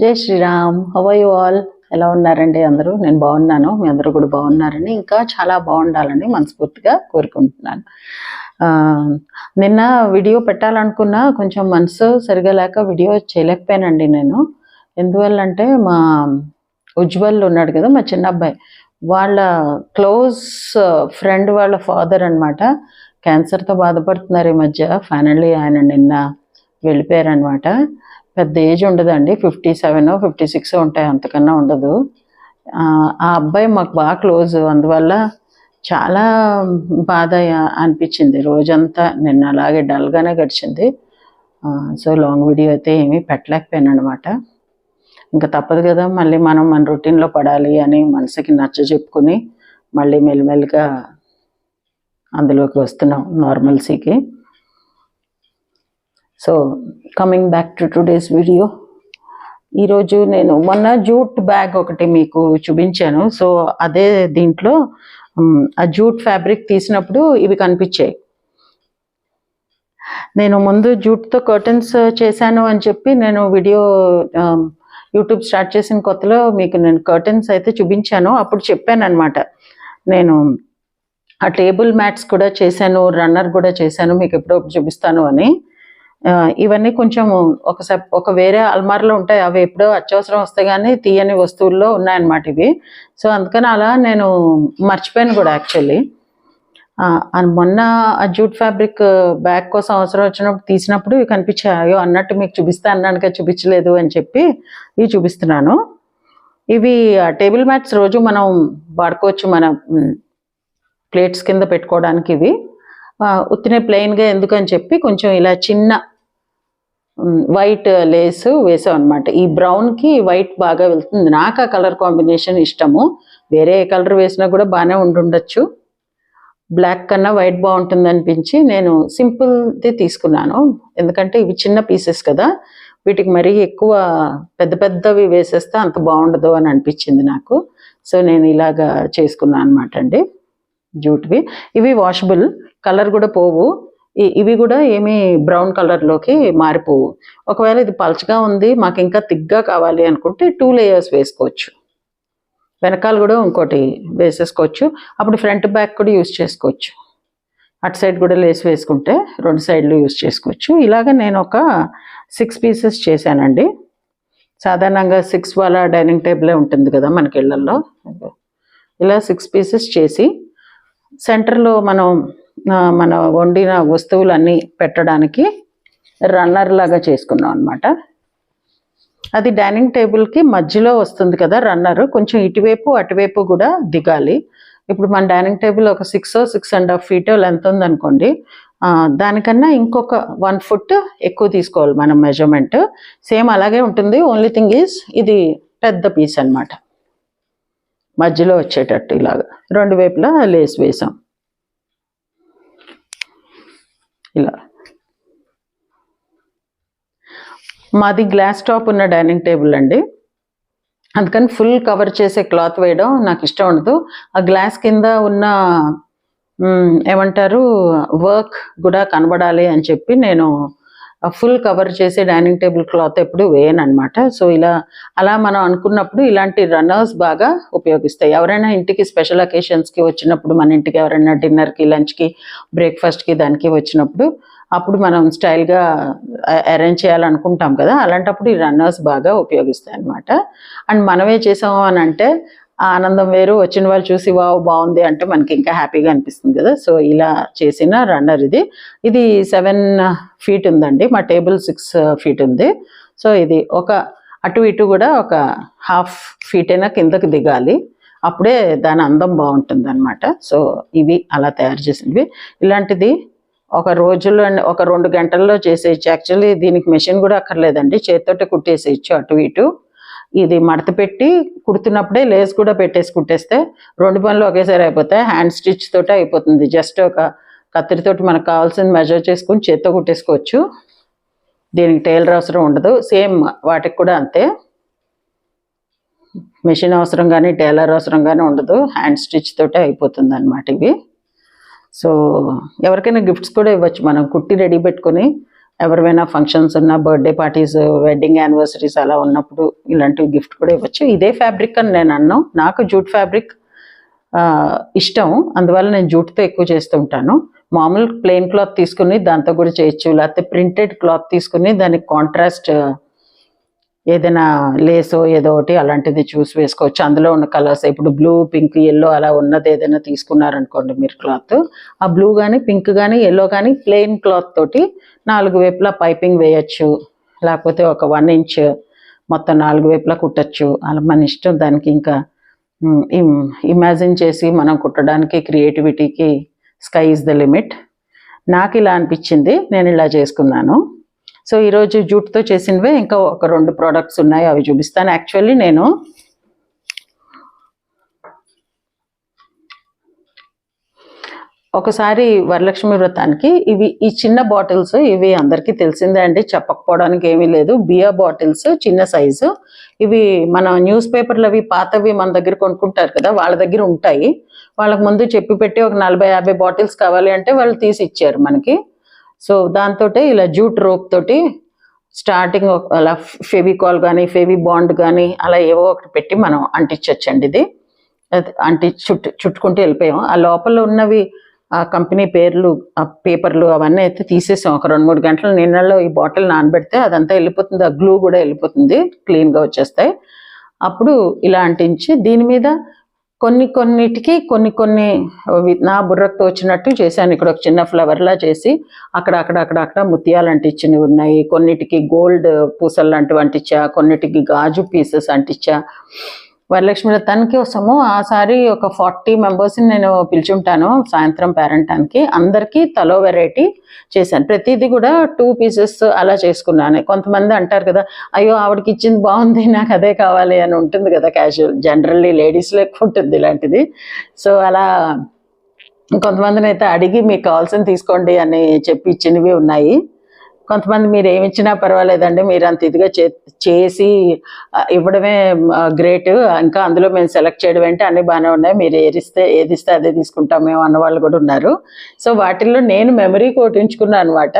జై Sriram. హవై wall all ఎలా ఉన్నారండి అందరూ? నేను బాగున్నాను. మీ అందరూ కూడా బాగున్నారని ఇంకా చాలా బాగుండాలని మనస్ఫూర్తిగా కోరుకుంటున్నాను. నిన్న వీడియో పెట్టాలనుకున్నా కొంచెం మనసు సరిగా లేక వీడియో చేయలేకపోయానండి నేను. ఎందువల్ల అంటే మా ఉజ్వల్ ఉన్నాడు కదా మా చిన్న అబ్బాయి. వాళ్ళ క్లోజ్ ఫ్రెండ్ వాళ్ళ ఫాదర్ అనమాట క్యాన్సర్తో బాధపడుతున్నారు ఈ మధ్య. ఫైనల్లీ ఆయన నిన్న వెళ్ళిపోయారనమాట పెద్ద ఏజ్ ఉండదండి. ఫిఫ్టీ సెవెన్ ఫిఫ్టీ సిక్స్ ఉంటాయి. అంతకన్నా ఉండదు. ఆ అబ్బాయి మాకు బాగా క్లోజ్. అందువల్ల చాలా బాధ అనిపించింది. రోజంతా నిన్న అలాగే డల్గానే గడిచింది. సో లాంగ్ వీడియో అయితే ఏమీ పెట్టలేకపోయాను అనమాట ఇంకా తప్పదు కదా. మళ్ళీ మనం మన రొటీన్లో పడాలి అని మనసుకి నచ్చ చెప్పుకుని మళ్ళీ మెల్లిమెల్లిగా అందులోకి వస్తున్నాం నార్మల్సీకి so coming back to today's video ఈరోజు నేను మొన్న జూట్ బ్యాగ్ ఒకటి మీకు చూపించాను. సో అదే దీంట్లో ఆ జూట్ ఫ్యాబ్రిక్ తీసినప్పుడు ఇవి కనిపించాయి. నేను ముందు జూట్తో కర్టన్స్ చేశాను అని చెప్పి నేను వీడియో యూట్యూబ్ స్టార్ట్ చేసిన కొత్తలో మీకు నేను కర్టన్స్ అయితే చూపించాను. అప్పుడు చెప్పాను అనమాట నేను ఆ టేబుల్ మ్యాట్స్ కూడా చేశాను రన్నర్ కూడా చేశాను మీకు ఎప్పుడో చూపిస్తాను అని. ఇవన్నీ కొంచెం ఒక సప్ ఒక వేరే అల్మార్లో ఉంటాయి. అవి ఎప్పుడో అత్యవసరం వస్తే కానీ తీయని వస్తువుల్లో ఉన్నాయన్నమాట ఇవి. సో అందుకని అలా నేను మర్చిపోయాను కూడా యాక్చువల్లీ. మొన్న ఆ జూట్ ఫ్యాబ్రిక్ బ్యాగ్ కోసం అవసరం వచ్చినప్పుడు తీసినప్పుడు ఇవి కనిపించాయి. అయ్యో అన్నట్టు మీకు చూపిస్తా అన్నానుగా చూపించలేదు అని చెప్పి ఇవి చూపిస్తున్నాను. ఇవి టేబుల్ మ్యాట్స్ రోజు మనం వాడుకోవచ్చు మన ప్లేట్స్ కింద పెట్టుకోవడానికి ఇవి. ఉత్తినే ప్లెయిన్గా ఎందుకని చెప్పి కొంచెం ఇలా చిన్న వైట్ లేస్ వేసాం అనమాట ఈ బ్రౌన్కి వైట్ బాగా వెళ్తుంది. నాకు ఆ కలర్ కాంబినేషన్ ఇష్టము. వేరే ఏ కలర్ వేసినా కూడా బాగానే ఉండుండొచ్చు. బ్లాక్ కన్నా వైట్ బాగుంటుంది అనిపించి నేను సింపుల్ది తీసుకున్నాను. ఎందుకంటే ఇవి చిన్న పీసెస్ కదా. వీటికి మరీ ఎక్కువ పెద్ద పెద్దవి వేసేస్తే అంత బాగుండదు అని అనిపించింది నాకు. సో నేను ఇలాగా చేసుకున్నాను అనమాట అండి. జూట్వి ఇవి వాషబుల్ కలర్ కూడా పోవు. ఇవి కూడా ఏమీ బ్రౌన్ కలర్లోకి మారిపోవు. ఒకవేళ ఇది పల్చగా ఉంది మాకు ఇంకా తిగ్గా కావాలి అనుకుంటే టూ లేయర్స్ వేసుకోవచ్చు. వెనకాల కూడా ఇంకోటి వేసేసుకోవచ్చు. అప్పుడు ఫ్రంట్ బ్యాక్ కూడా యూస్ చేసుకోవచ్చు. అటు సైడ్ కూడా లేస్ వేసుకుంటే రెండు సైడ్లు యూస్ చేసుకోవచ్చు. ఇలాగ నేను ఒక సిక్స్ పీసెస్ చేశానండి. సాధారణంగా సిక్స్ వాళ్ళ డైనింగ్ టేబులే ఉంటుంది కదా మనకి ఇళ్ళల్లో ఇలా సిక్స్ పీసెస్ చేసి సెంటర్లో మనం మన వండిన వస్తువులన్నీ పెట్టడానికి రన్నర్ లాగా చేసుకున్నాం అనమాట అది డైనింగ్ టేబుల్కి మధ్యలో వస్తుంది కదా రన్నర్ కొంచెం ఇటువైపు అటువైపు కూడా దిగాలి. ఇప్పుడు మన డైనింగ్ టేబుల్ ఒక six six and half feet length ఉందనుకోండి దానికన్నా ఇంకొక వన్ ఫుట్ ఎక్కువ తీసుకోవాలి మనం మెజర్మెంట్ సేమ్ అలాగే ఉంటుంది ఓన్లీ థింగ్ ఈజ్ ఇది పెద్ద పీస్ అన్నమాట. మధ్యలో వచ్చేటట్టు ఇలాగా. రెండు వైపులా లేస్ వేసాం. ఇలా. మాది గ్లాస్ టాప్ ఉన్న డైనింగ్ టేబుల్ అండి. అందుకని ఫుల్ కవర్ చేసే క్లాత్ వేయడం నాకు ఇష్టం ఉండదు. ఆ గ్లాస్ కింద ఉన్న ఏమంటారు వర్క్ కూడా కనబడాలి అని చెప్పి నేను ఫుల్ కవర్ చేసే డైనింగ్ టేబుల్ క్లాత్ ఎప్పుడు వేయనమాట సో ఇలా అలా మనం అనుకున్నప్పుడు ఇలాంటి రన్నర్స్ బాగా ఉపయోగిస్తాయి. ఎవరైనా ఇంటికి స్పెషల్ అకేషన్స్కి వచ్చినప్పుడు మన ఇంటికి ఎవరైనా డిన్నర్కి లంచ్కి బ్రేక్ఫాస్ట్కి దానికి వచ్చినప్పుడు అప్పుడు మనం స్టైల్గా అరేంజ్ చేయాలనుకుంటాం కదా అలాంటప్పుడు ఈ రన్నర్స్ బాగా ఉపయోగిస్తాయి అనమాట అండ్ మనమే చేసాము అని అంటే ఆనందం వేరు వచ్చిన వాళ్ళు చూసి వావ్ బాగుంది అంటే మనకి ఇంకా హ్యాపీగా అనిపిస్తుంది కదా. సో ఇలా చేసిన రన్నర్ ఇది. ఇది సెవెన్ ఫీట్ ఉందండి. మా టేబుల్ సిక్స్ ఫీట్ ఉంది. సో ఇది ఒక అటు ఇటు కూడా ఒక హాఫ్ ఫీట్ అయినా కిందకి దిగాలి. అప్పుడే దాని అందం బాగుంటుంది అనమాట సో ఇవి అలా తయారు చేసినవి. ఇలాంటిది ఒక రోజులో ఒక రెండు గంటల్లో చేసేయచ్చు. యాక్చువల్లీ దీనికి మెషిన్ కూడా అక్కర్లేదండి. చేతితోటే కుట్టేసేయచ్చు అటు ఇటు. ఇది మడత పెట్టి కుడుతున్నప్పుడే లేస్ కూడా పెట్టేసి కుట్టేస్తే రెండు పనులు ఒకేసారి అయిపోతాయి హ్యాండ్ స్టిచ్ తోటి అయిపోతుంది. జస్ట్ ఒక కత్తిరితోటి మనకు కావాల్సింది మెజర్ చేసుకుని చేత్తో కుట్టేసుకోవచ్చు. దీనికి టైలర్ అవసరం ఉండదు. సేమ్ వాటికి కూడా అంతే. మెషిన్ అవసరం కానీ టైలర్ అవసరం కానీ ఉండదు. హ్యాండ్ స్టిచ్ తోటే అయిపోతుంది అనమాట ఇవి. సో ఎవరికైనా గిఫ్ట్స్ కూడా ఇవ్వచ్చు. మనం కుట్టి రెడీ పెట్టుకొని ఎవరివైనా ఫంక్షన్స్ ఉన్న బర్త్డే పార్టీస్ వెడ్డింగ్ యానివర్సరీస్ అలా ఉన్నప్పుడు ఇలాంటివి గిఫ్ట్ కూడా ఇవ్వచ్చు. ఇదే ఫ్యాబ్రిక్ అని నేను అన్నాను. నాకు జూట్ ఫ్యాబ్రిక్ ఇష్టం. అందువల్ల నేను జూట్తో ఎక్కువ చేస్తూ ఉంటాను. మామూలు ప్లెయిన్ క్లాత్ తీసుకుని దాంతో కూడా చేయొచ్చు. లేకపోతే ప్రింటెడ్ క్లాత్ తీసుకుని దానికి కాంట్రాస్ట్ ఏదైనా లేసో ఏదో ఒకటి అలాంటిది చూసి వేసుకోవచ్చు. అందులో ఉన్న కలర్స్ ఇప్పుడు బ్లూ పింక్ ఎల్లో అలా ఉన్నది ఏదైనా తీసుకున్నారనుకోండి మీరు క్లాత్. ఆ బ్లూ కానీ పింక్ కానీ ఎల్లో కానీ ప్లెయిన్ క్లాత్ తోటి నాలుగు వైపులా పైపింగ్ వేయచ్చు. లేకపోతే ఒక వన్ ఇంచ్ మొత్తం నాలుగు వైపులా కుట్టచ్చు. అలా మన ఇష్టం దానికి ఇంకా ఇమాజిన్ చేసి మనం కుట్టడానికి క్రియేటివిటీకి స్కై ఇస్ ద లిమిట్ నాకు ఇలా అనిపించింది. నేను ఇలా చేసుకున్నాను. సో ఈరోజు జూట్తో చేసినవే ఇంకా ఒక రెండు ప్రోడక్ట్స్ ఉన్నాయి అవి చూపిస్తాను. యాక్చువల్లీ నేను ఒకసారి వరలక్ష్మి వ్రతానికి ఇవి ఈ చిన్న బాటిల్స్ ఇవి అందరికీ తెలిసిందే అండి చెప్పకపోవడానికి ఏమీ లేదు. బియర్ బాటిల్స్ చిన్న సైజు ఇవి మన న్యూస్ పేపర్లు అవి పాతవి మన దగ్గర కొనుక్కుంటారు కదా వాళ్ళ దగ్గర ఉంటాయి. వాళ్ళకి ముందు చెప్పి పెట్టి ఒక నలభై యాభై బాటిల్స్ కావాలి అంటే వాళ్ళు తీసి ఇచ్చారు మనకి. సో దాంతో ఇలా జూట్ రోప్ తోటి స్టార్టింగ్ అలా ఫెవికాల్ కానీ ఫెవి బాండ్ కానీ అలా ఏవో ఒకటి పెట్టి మనం అంటించవచ్చండి ఇది. అంటి చుట్టు చుట్టుకుంటూ వెళ్ళిపోయాం ఆ లోపల ఉన్నవి ఆ కంపెనీ పేర్లు ఆ పేపర్లు అవన్నీ అయితే తీసేసాం. ఒక రెండు మూడు గంటల నీళ్ళలో ఈ బాటిల్ నానబెడితే అదంతా వెళ్ళిపోతుంది. ఆ గ్లూ కూడా వెళ్ళిపోతుంది. క్లీన్గా వచ్చేస్తాయి. అప్పుడు ఇలా అంటించి దీని మీద కొన్ని కొన్నిటికి కొన్ని కొన్ని నా బుర్రకు తోచినట్టు చేశాను. ఇక్కడ ఒక చిన్న ఫ్లవర్లా చేసి అక్కడ అక్కడ అక్కడ అక్కడ ముత్యాలు అంటించినవి ఉన్నాయి. కొన్నిటికి గోల్డ్ పూసలు లాంటివి అంటించా కొన్నిటికి గాజు పీసెస్ అంటించా. వరలక్ష్మి తనకి వస్తాము ఆ సారి ఒక ఫార్టీ మెంబర్స్ని నేను పిలిచుంటాను సాయంత్రం పేరెంటానికి అందరికీ తలో వెరైటీ చేశాను. ప్రతిదీ కూడా టూ పీసెస్ అలా చేసుకున్నాను. కొంతమంది అంటారు కదా అయ్యో ఆవిడకి ఇచ్చింది బాగుంది నాకు అదే కావాలి అని ఉంటుంది కదా క్యాజువల్ జనరల్లీ లేడీస్లో ఎక్కువ ఉంటుంది ఇలాంటిది. సో అలా కొంతమందిని అయితే అడిగి మీకు కావాల్సింది తీసుకోండి అని చెప్పి ఇచ్చినవి ఉన్నాయి. కొంతమంది మీరు ఏమి ఇచ్చినా పర్వాలేదండి మీరు అంత ఇదిగా చే చేసి ఇవ్వడమే గ్రేట్. ఇంకా అందులో మేము సెలెక్ట్ చేయడం ఏంటి అన్నీ బాగానే ఉన్నాయి. మీరు ఏదిస్తే అదే తీసుకుంటాం మేము అన్న వాళ్ళు కూడా ఉన్నారు. సో వాటిల్లో నేను మెమరీ కొట్టించుకున్నాను అనమాట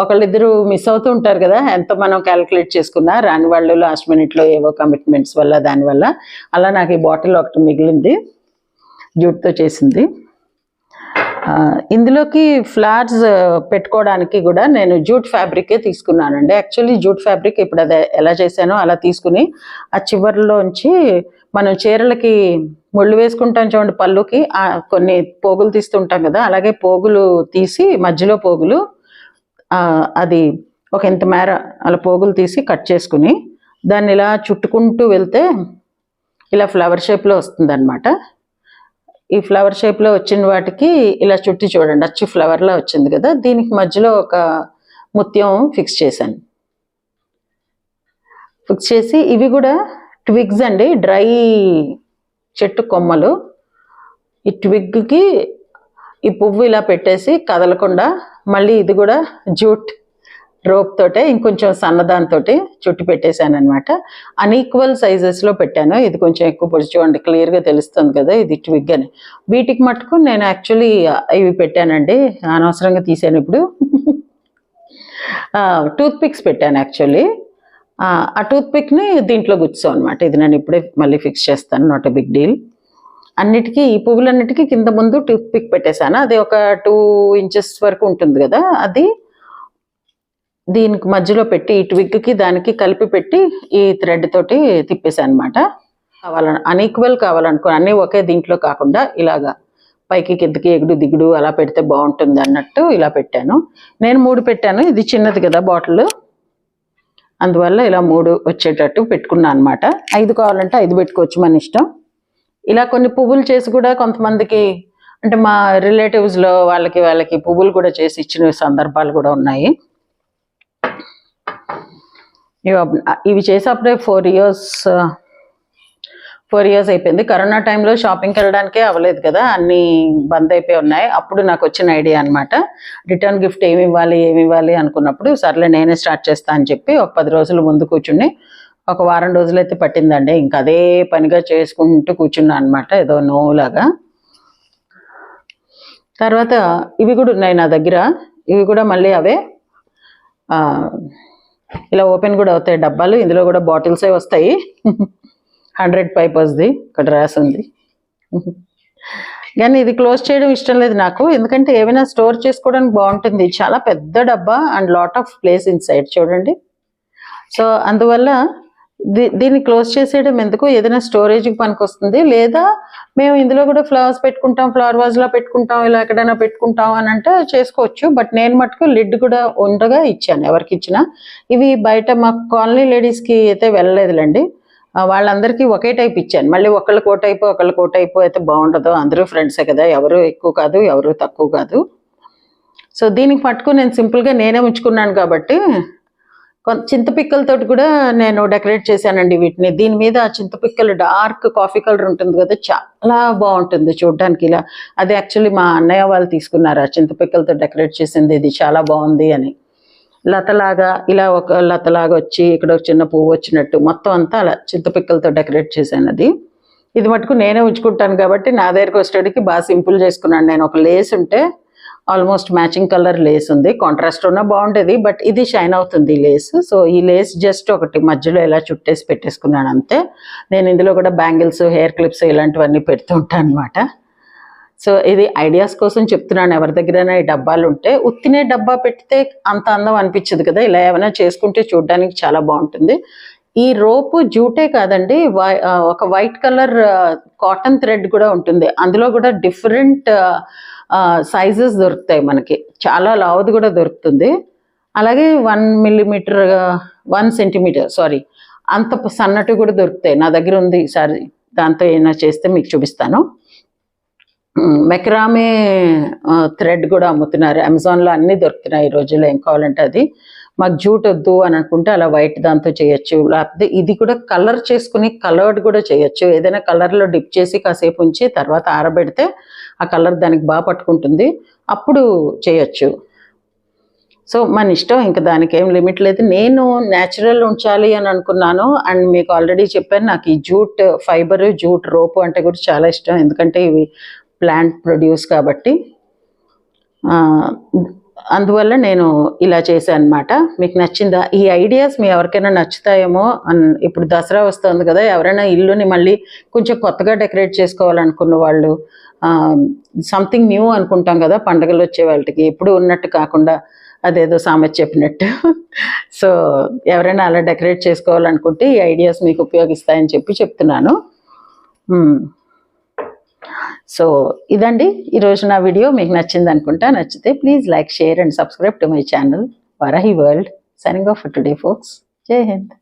ఒకళ్ళిద్దరు మిస్ అవుతూ ఉంటారు కదా ఎంత మనం క్యాలిక్యులేట్ చేసుకున్నా రాని వాళ్ళు లాస్ట్ మినిట్లో ఏవో కమిట్మెంట్స్ వల్ల దానివల్ల. అలా నాకు ఈ బాటిల్ ఒకటి మిగిలింది జూట్తో చేసింది. ఇందులోకి ఫ్లవర్స్ పెట్టుకోవడానికి కూడా నేను జూట్ ఫ్యాబ్రికే తీసుకున్నానండి. యాక్చువల్లీ జూట్ ఫ్యాబ్రిక్ ఇప్పుడు అదే ఎలా చేశానో అలా తీసుకుని ఆ చివరిలోంచి మనం చీరలకి ముళ్ళు వేసుకుంటాం చూడండి పళ్ళుకి కొన్ని పోగులు తీస్తుంటాం కదా అలాగే పోగులు తీసి మధ్యలో పోగులు అది ఒక ఇంత మేర అలా పోగులు తీసి కట్ చేసుకుని దాన్ని ఇలా చుట్టుకుంటూ వెళ్తే ఇలా ఫ్లవర్ షేప్లో వస్తుంది ఈ ఫ్లవర్ షేప్లో వచ్చిన వాటికి ఇలా చుట్టి చూడండి. అచ్చు ఫ్లవర్లా వచ్చింది కదా. దీనికి మధ్యలో ఒక ముత్యం ఫిక్స్ చేశాను. ఫిక్స్ చేసి ఇవి కూడా ట్విగ్స్ అండి. డ్రై చెట్టు కొమ్మలు. ఈ ట్విగ్కి ఈ పువ్వు ఇలా పెట్టేసి కదలకుండా మళ్ళీ ఇది కూడా జూట్ రోప్ తోటే ఇంకొంచెం సన్నదాంతో చుట్టి పెట్టేశాను అనమాట అన్ఈక్వల్ సైజెస్లో పెట్టాను. ఇది కొంచెం ఎక్కువ పొడి చూడండి క్లియర్గా తెలుస్తుంది కదా ఇది ట్విగ్ అని. వీటికి మటుకు నేను యాక్చువల్లీ ఇవి పెట్టానండి. అనవసరంగా తీసాను ఇప్పుడు. టూత్ పిక్స్ పెట్టాను యాక్చువల్లీ ఆ టూత్ పిక్ని దీంట్లో గుచ్చాం అనమాట ఇది నేను ఇప్పుడే మళ్ళీ ఫిక్స్ చేస్తాను నాట్ ఎ బిగ్ డీల్ అన్నిటికీ ఈ పువ్వులన్నిటికీ కింద ముందు టూత్ పిక్ పెట్టేశాను. అది ఒక టూ ఇంచెస్ వరకు ఉంటుంది కదా అది దీనికి మధ్యలో పెట్టి ఈ విగ్కి దానికి కలిపి పెట్టి ఈ థ్రెడ్ తోటి తిప్పేశాను అనమాట కావాలని అన్ఈక్వల్ కావాలనుకో అన్నీ ఒకే దీంట్లో కాకుండా ఇలాగా పైకి కిందకి ఎగుడు దిగుడు అలా పెడితే బాగుంటుంది అన్నట్టు ఇలా పెట్టాను. నేను మూడు పెట్టాను. ఇది చిన్నది కదా బాటిల్. అందువల్ల ఇలా మూడు వచ్చేటట్టు పెట్టుకున్నాను అనమాట ఐదు కావాలంటే ఐదు పెట్టుకోవచ్చు మన ఇష్టం. ఇలా కొన్ని పువ్వులు చేసి కూడా కొంతమందికి అంటే మా రిలేటివ్స్లో వాళ్ళకి వాళ్ళకి పువ్వులు కూడా చేసి ఇచ్చిన సందర్భాలు కూడా ఉన్నాయి. ఇవి అప్- ఇవి చేసేప్పుడే ఫోర్ ఇయర్స్ ఫోర్ ఇయర్స్ అయిపోయింది. కరోనా టైంలో షాపింగ్కి వెళ్ళడానికే అవ్వలేదు కదా అన్నీ బంద్ అయిపోయి ఉన్నాయి. అప్పుడు నాకు వచ్చిన ఐడియా అనమాట రిటర్న్ గిఫ్ట్ ఏమి ఇవ్వాలి ఏమి ఇవ్వాలి అనుకున్నప్పుడు సర్లే నేనే స్టార్ట్ చేస్తా అని చెప్పి ఒక పది రోజులు ముందు కూర్చుని ఒక వారం రోజులైతే పట్టిందండి. ఇంకా అదే పనిగా చేసుకుంటూ కూర్చున్నా అనమాట ఏదో నోవులాగా. తర్వాత ఇవి కూడా ఉన్నాయి నా దగ్గర. ఇవి కూడా మళ్ళీ అవే. ఇలా ఓపెన్ కూడా అవుతాయి డబ్బాలు. ఇందులో కూడా బాటిల్సే వస్తాయి. హండ్రెడ్ పైపర్స్ది ఇక్కడ రాసి ఉంది కానీ ఇది క్లోజ్ చేయడం ఇష్టం లేదు నాకు. ఎందుకంటే ఏమైనా స్టోర్ చేసుకోవడానికి బాగుంటుంది. చాలా పెద్ద డబ్బా and lot of place inside చూడండి. సో అందువల్ల దీన్ని క్లోజ్ చేసేయడం ఎందుకు? ఏదైనా స్టోరేజ్కి పనికొస్తుంది లేదా మేము ఇందులో కూడా ఫ్లవర్స్ పెట్టుకుంటాం ఫ్లవర్ వాజ్లో పెట్టుకుంటాం ఇలా ఎక్కడైనా పెట్టుకుంటాం అని అంటే చేసుకోవచ్చు. బట్ నేను మటుకు లిడ్ కూడా ఉండగా ఇచ్చాను ఎవరికి ఇచ్చినా. ఇవి బయట మా కాలనీ లేడీస్కి అయితే వెళ్ళలేదులేండి. వాళ్ళందరికీ ఒకే టైప్ ఇచ్చాను. మళ్ళీ ఒకళ్ళకి ఓ టైపు ఒకళ్ళకి ఓ టైపు అయితే బాగుండదు. అందరూ ఫ్రెండ్సే కదా. ఎవరు ఎక్కువ కాదు ఎవరు తక్కువ కాదు. సో దీనికి మటుకు నేను సింపుల్గా నేనే ఉంచుకున్నాను కాబట్టి చింతపిక్కలతోటి కూడా నేను డెకరేట్ చేశానండి వీటిని. దీని మీద చింతపిక్కలు డార్క్ కాఫీ కలర్ ఉంటుంది కదా చాలా బాగుంటుంది చూడడానికి ఇలా. అది యాక్చువల్లీ మా అన్నయ్య వాళ్ళు తీసుకున్నారు ఆ చింతపిక్కలతో డెకరేట్ చేసింది ఇది చాలా బాగుంది అని. లతలాగా ఇలా ఒక లతలాగా వచ్చి ఇక్కడ ఒక చిన్న పువ్వు వచ్చినట్టు మొత్తం అంతా అలా చింతపిక్కలతో డెకరేట్ చేశాను అది. ఇది మటుకు నేనే ఉంచుకుంటాను కాబట్టి నా దగ్గరకు వచ్చేటికి బాగా సింపుల్ చేసుకున్నాను. నేను ఒక లేస్ ఉంటే ఆల్మోస్ట్ మ్యాచింగ్ కలర్ లేస్ ఉంది. కాంట్రాస్ట్ ఉన్నా బాగుండేది బట్ ఇది షైన్ అవుతుంది ఈ లేస్. సో ఈ లేస్ జస్ట్ ఒకటి మధ్యలో ఇలా చుట్టేసి పెట్టేసుకున్నాను అంతే. నేను ఇందులో కూడా బ్యాంగిల్స్ హెయిర్ క్లిప్స్ ఇలాంటివన్నీ పెడుతూ ఉంటాను అనమాట సో ఇది ఐడియాస్ కోసం చెప్తున్నాను. ఎవరి దగ్గరైనా ఈ డబ్బాలు ఉంటే ఉత్తినే డబ్బా పెడితే అంత అందం అనిపించదు కదా. ఇలా ఏమైనా చేసుకుంటే చూడడానికి చాలా బాగుంటుంది. ఈ రోపు జూటే కాదండి వై- ఒక వైట్ కలర్ కాటన్ థ్రెడ్ కూడా ఉంటుంది. అందులో కూడా డిఫరెంట్ సైజెస్ దొరుకుతాయి మనకి. చాలా లావుది కూడా దొరుకుతుంది. అలాగే one millimetre one centimetre sorry అంత సన్నటి కూడా దొరుకుతాయి. నా దగ్గర ఉంది ఈసారి. దాంతో ఏమైనా చేస్తే మీకు చూపిస్తాను. మెక్రామే థ్రెడ్ కూడా అమ్ముతున్నారు. అమెజాన్లో అన్నీ దొరుకుతున్నాయి ఈ రోజుల్లో. ఏం కావాలంటే అది. మాకు జూట్ వద్దు అని అనుకుంటే అలా వైట్ దాంతో చేయొచ్చు. లేకపోతే ఇది కూడా కలర్ చేసుకుని కలర్డ్ కూడా చేయొచ్చు. ఏదైనా కలర్లో డిప్ చేసి కాసేపు ఉంచి తర్వాత ఆరబెడితే ఆ కలర్ దానికి బాగా పట్టుకుంటుంది. అప్పుడు చేయొచ్చు. సో మన ఇష్టం ఇంకా దానికి ఏం లిమిట్ లేదు. నేను న్యాచురల్ ఉంచాలి అని అనుకున్నాను. అండ్ మీకు ఆల్రెడీ చెప్పాను నాకు ఈ జూట్ ఫైబర్ జూట్ రోపు అంటే కూడా చాలా ఇష్టం. ఎందుకంటే ఇవి ప్లాంట్ ప్రొడ్యూస్ కాబట్టి. అందువల్ల నేను ఇలా చేశాను అనమాట మీకు నచ్చిందా? ఈ ఐడియాస్ మీ ఎవరికైనా నచ్చుతాయేమో అన్- ఇప్పుడు దసరా వస్తుంది కదా ఎవరైనా ఇల్లుని మళ్ళీ కొంచెం కొత్తగా డెకరేట్ చేసుకోవాలనుకున్న వాళ్ళు సంథింగ్ న్యూ అనుకుంటాం కదా పండగలు వచ్చే వాళ్ళకి ఎప్పుడు ఉన్నట్టు కాకుండా అదేదో సామెత చెప్పినట్టు. సో ఎవరైనా అలా డెకరేట్ చేసుకోవాలనుకుంటే ఈ ఐడియాస్ మీకు ఉపయోగిస్తాయని చెప్పి చెప్తున్నాను. సో ఇదండి ఈరోజు నా వీడియో. మీకు నచ్చింది అనుకుంటా నచ్చితే please like share and subscribe to my channel Varahi world signing off today folks జై హింద్